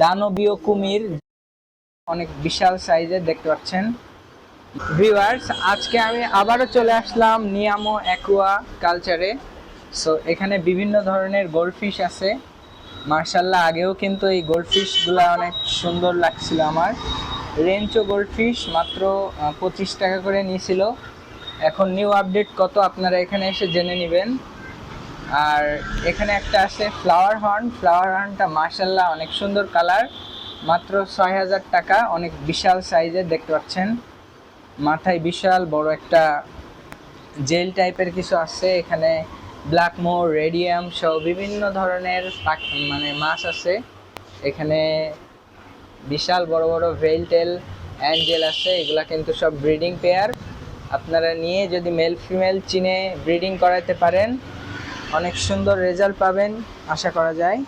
দানবীয় কুমির, অনেক বিশাল সাইজের, দেখতে পাচ্ছেন। ভিউয়ার্স, আজকে আমি আবারও চলে আসলাম নিয়ামো অ্যাকুয়া কালচারে। সো এখানে বিভিন্ন ধরনের গোল্ডফিশ আছে। মার্শাল্লাহ, আগেও কিন্তু এই গোল্ডফিশগুলো অনেক সুন্দর লাগছিল আমার। রেঞ্চো গোল্ডফিশ মাত্র পঁচিশ টাকা করে নিয়েছিল। এখন নিউ আপডেট কত, আপনারা এখানে এসে জেনে নেবেন। আর এখানে একটা আছে ফ্লাওয়ার হর্ন ফ্লাওয়ার হর্নটা মার্শাল্লাহ অনেক সুন্দর কালার মাত্র ছয় হাজার টাকা, অনেক বিশাল সাইজের দেখতে পাচ্ছেন? মাথায় বিশাল বড় একটা জেল টাইপের কিছু আছে, এখানে ব্ল্যাক মোর রেডিয়াম সহ বিভিন্ন ধরনের মানে মাছ আছে। এখানে বিশাল বড় বড় ভেলটেল অ্যাঞ্জেল আছে, এগুলা কিন্তু সব ব্রিডিং পেয়ার আপনারা নিয়ে যদি মেল ফিমেল চিনে ব্রিডিং করাতে পারেন অনেক সুন্দর রেজাল্ট পাবেন, আশা করা যায়।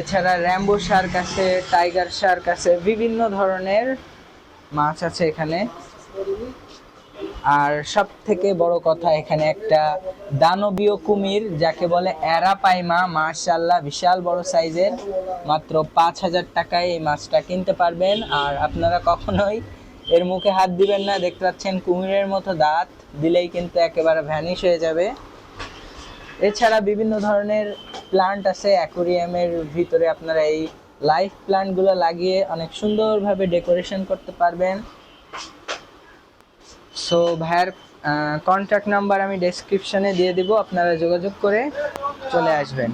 এছাড়া র্যাম্বো শার্ক আছে টাইগার শার্ক আছে বিভিন্ন ধরনের মাছ আছে এখানে। আর সব থেকে বড় কথা এখানে একটা দানবীয় কুমির, যাকে বলে অ্যারাপাইমা মার্শাল্লাহ বিশাল বড় সাইজের। মাত্র পাঁচ হাজার টাকায় এই মাছটা কিনতে পারবেন। আর আপনারা কখনোই এর মুখে হাত দিবেন না, দেখতে পাচ্ছেন কুমিরের মতো দাঁত। দিলেই কিন্তু একেবারে ভ্যানিশ হয়ে যাবে। এছাড়া বিভিন্ন ধরনের প্লান্ট আছে অ্যাকোরিয়ামের ভিতরে আপনারা এই লাইফ প্লান্টগুলো লাগিয়ে অনেক সুন্দরভাবে ডেকোরেশন করতে পারবেন। সো ভাইয়ের কন্ট্যাক্ট নাম্বার আমি ডেসক্রিপশনে দিয়ে দিব, আপনারা যোগাযোগ করে চলে আসবেন।